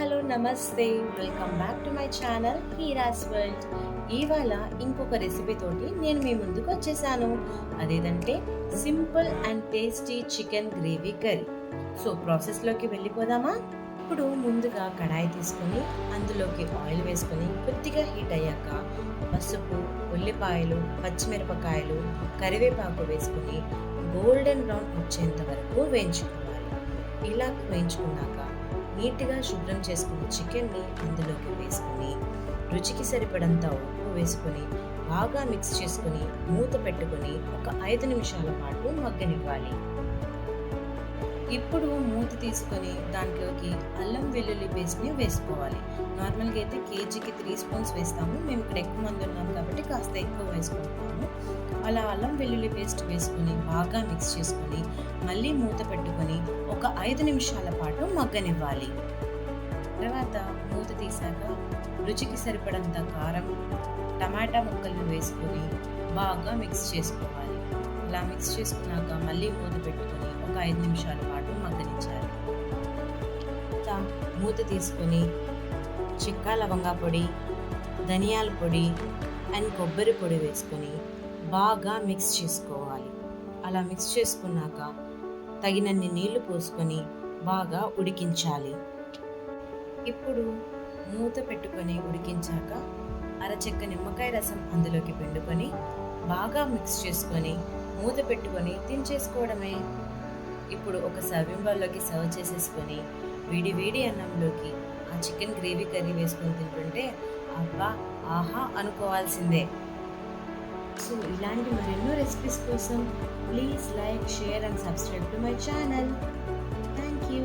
Hello నమస్తే. Welcome back to my channel Heera's world ఇవాళ ఇంకొక రెసిపీతోటి నేను మీ ముందుకు వచ్చేసాను. అదేదంటే simple and tasty chicken gravy curry. So ప్రాసెస్లోకి వెళ్ళిపోదామా? ఇప్పుడు ముందుగా కడాయి తీసుకొని అందులోకి ఆయిల్ వేసుకొని కొద్దిగా హీట్ అయ్యాక పసుపు ఉల్లిపాయలు పచ్చిమిరపకాయలు కరివేపాకు వేసుకొని గోల్డెన్ బ్రౌన్ వచ్చేంత వరకు వేయించుకోవాలి. ఇలా వేయించుకున్నాక నీట్గా శుభ్రం చేసుకున్న చికెన్ని అందులోకి వేసుకొని రుచికి సరిపడంత ఉప్పు వేసుకొని బాగా మిక్స్ చేసుకొని మూత పెట్టుకొని ఒక ఐదు నిమిషాల పాటు మగ్గనివ్వాలి. ఇప్పుడు మూత తీసుకొని దాంట్లోకి అల్లం వెల్లుల్లి పేస్ట్ని వేసుకోవాలి. నార్మల్గా అయితే కేజీకి త్రీ స్పూన్స్ వేస్తాము. మేము ఇక్కడ ఎక్కువ మంది ఉన్నాం కాబట్టి కాస్త ఎక్కువ వేసుకుంటాము. అలా అల్లం వెల్లుల్లి పేస్ట్ వేసుకొని బాగా మిక్స్ చేసుకొని మళ్ళీ మూత పెట్టుకొని ఒక ఐదు నిమిషాల పాటు మగ్గనివ్వాలి. తర్వాత మూత తీసాక రుచికి సరిపడంత కారం టమాటా ముక్కలను వేసుకొని బాగా మిక్స్ చేసుకోవాలి. అలా మిక్స్ చేసుకున్నాక మళ్ళీ మూత పెట్టుకొని ఒక ఐదు నిమిషాల పాటు మగ్గనించాలి మూత తీసుకొని చిక్క లవంగా పొడి ధనియాల పొడి అండ్ కొబ్బరి పొడి వేసుకొని బాగా మిక్స్ చేసుకోవాలి. అలా మిక్స్ చేసుకున్నాక తగినన్ని నీళ్ళు పోసుకొని బాగా ఉడికించాలి. ఇప్పుడు మూత పెట్టుకొని ఉడికించాక అరచెక్క నిమ్మకాయ రసం అందులోకి పిండుకొని బాగా మిక్స్ చేసుకొని మూత పెట్టుకొని దించేసుకోవడమే ఇప్పుడు ఒక సర్వింగ్ బౌల్లోకి సర్వ్ చేసేసుకొని వేడి వేడి అన్నంలోకి ఆ చికెన్ గ్రేవీ కర్రీ వేసుకొని తింటుంటే అబ్బా ఆహా అనుకోవాల్సిందే. సో ఇలాంటి మరెన్నో రెసిపీస్ కోసం please like share and subscribe to my channel. Thank you.